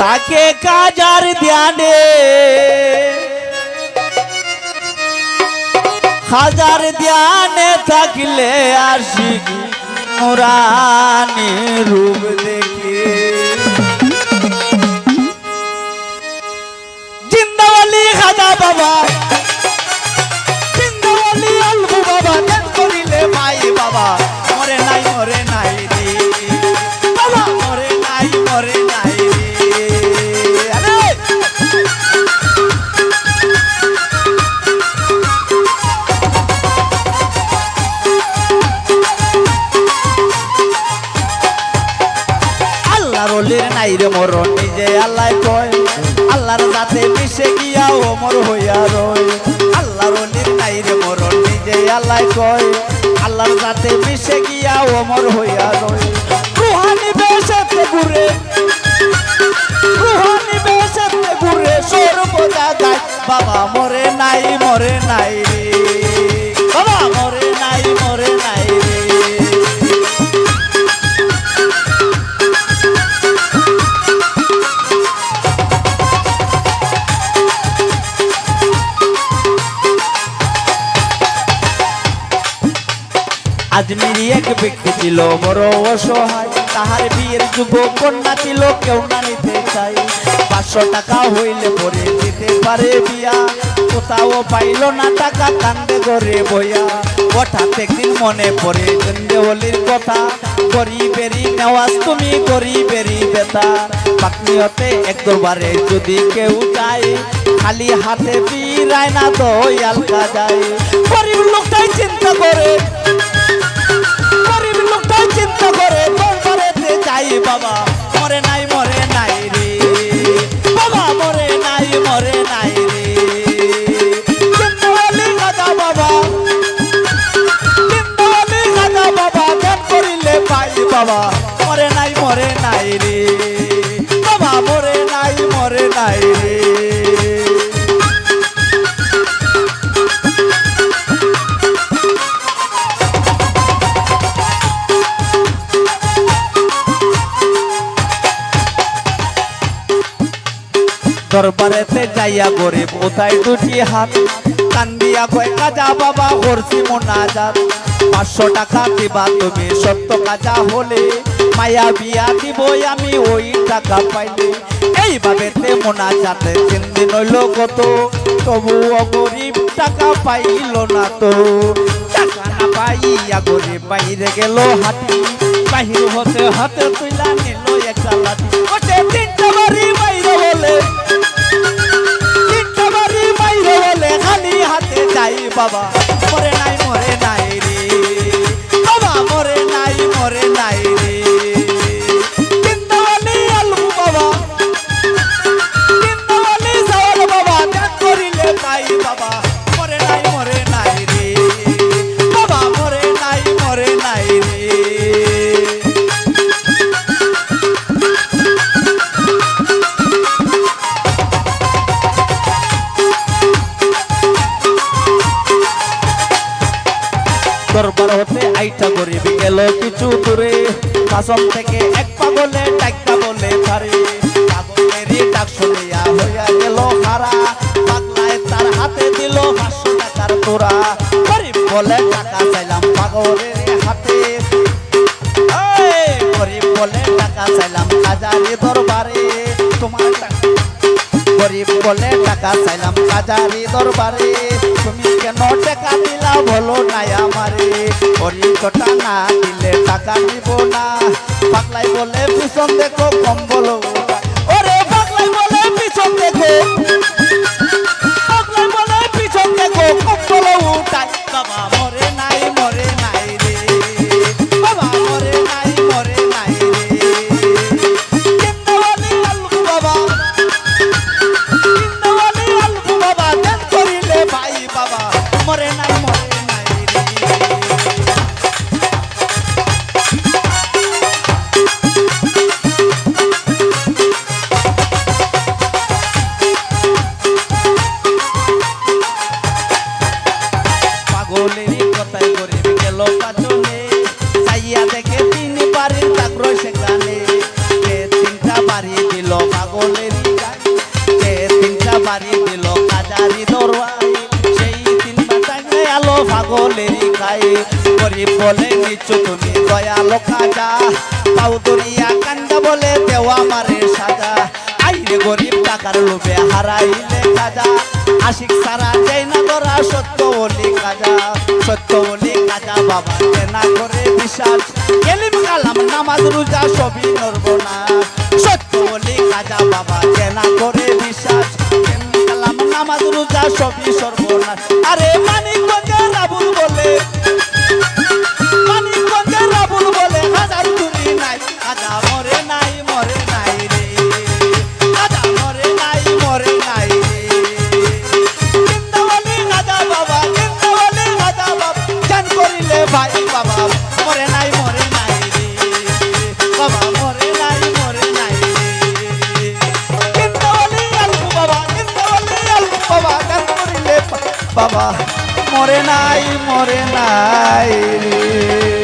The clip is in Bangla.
তাকে কাজার ধ্যানে। হাজার ধ্যানে থাকলে আসি মুরানি রূপ দেখি। জিন্দাওয়ালি খাজা বাবা নাই রে মরণ নিজে আল্লাহ কয়। আল্লাহর যাতে মিশে গিয়া ওমর হইয়া রয়। আল্লাহর অলির নাই রে মরণ নিজে আল্লাহ কয়। আল্লাহর যাতে মিশে গিয়া ওমর হইয়া রয়। আজমিরি এক ব্যক্তি ছিল, বড় অসহায়। তাহার বিয়ের যুব কন্যা ছিল, কেউ না নিতে চাই পাঁচশো টাকা হইলে পরে দিতে পারে বিয়া। কোথাও পাইল না টাকা, কান্দে ঘরে বইয়া। হঠাৎ একদিন মনে পড়ে গন্ধে হলির কথা গরিবেরই নেওয়াজ তুমি গরিবেরই বেতা। পাকনি হতে এক দরবারে যদি কেউ যায় খালি হাতে বিরায় না দয়াল যায় গরিব লোকটাই চিন্তা করে। দরবারেতে যাইয়া গরিব ওথায় দুটি হাত? কান্দিয়া কয়, কাজা বাবা করছি মোনাজাত। পাঁচশো টাকা দিবা তুমি, সত্য কাজা হলে। মায়া বিয়া দিবই আমি, ওই টাকা পাইলে। এইভাবে তে মোনাজাতে তিন দিন হইল কত? তবু গরিব টাকা পাইল না তো। টাকা না পাইয়া গরিব বাইরে গেল হাতি বাহির হতে হাতে তুইলা নিল একটা লাঠি ওতে তিনটা বাড়ি বাইরে বলে। হাতে যাই বাবা। মরে নাই মরে নাই। গরিব গেল কিছু দূরে। শাসন থেকে এক পাগলে ডাক্তা বলে পারে পাগলেরই ডাক শুনিয়া হইয়া গেল হারা। পাগলায় তার হাতে দিল পাঁচশো টাকার তোরা। গরিব বলে, টাকা চাইলাম পাগলের হাতে। গরিব বলে, টাকা চাইলাম হাজারি দরবারে। তোমার টাকা গরিব বলে টাকা চাইলাম কাজারি দরবারে। তুমি কেন টাকা দিলা বলো নাই আমারে। অরিকটা কটা না দিলে টাকা দিব না। পাগলাই বলে পিছন দেখো কম বলো ওরে পাগলাই বলে পিছন দেখো বাড়ি দিল, কাজারি সেই তিন বাটাই আলো পাগলেরই খাই গরিব বলে নিচ্ছ তুমি দয়ালো কাজা পাউদরিয়া কান্দা বলে দেওয়া মারে সাজা। আইরে গরিব টাকার লোভে হারাইলে কাজা আশিক সারা যাই না ধরা, সত্য বলি কাজা সত্য বলি কাজা বাবা না করে বিশ্বাস। গেলিম কালাম, নামাজ, রোজা, সবই নড়ব না সত্য বলি কাজা বাবা না কালাম যা সবই সর্বনাশ। আরে মানিকগঞ্জে বাবা মরে নাই মরে নাই। রে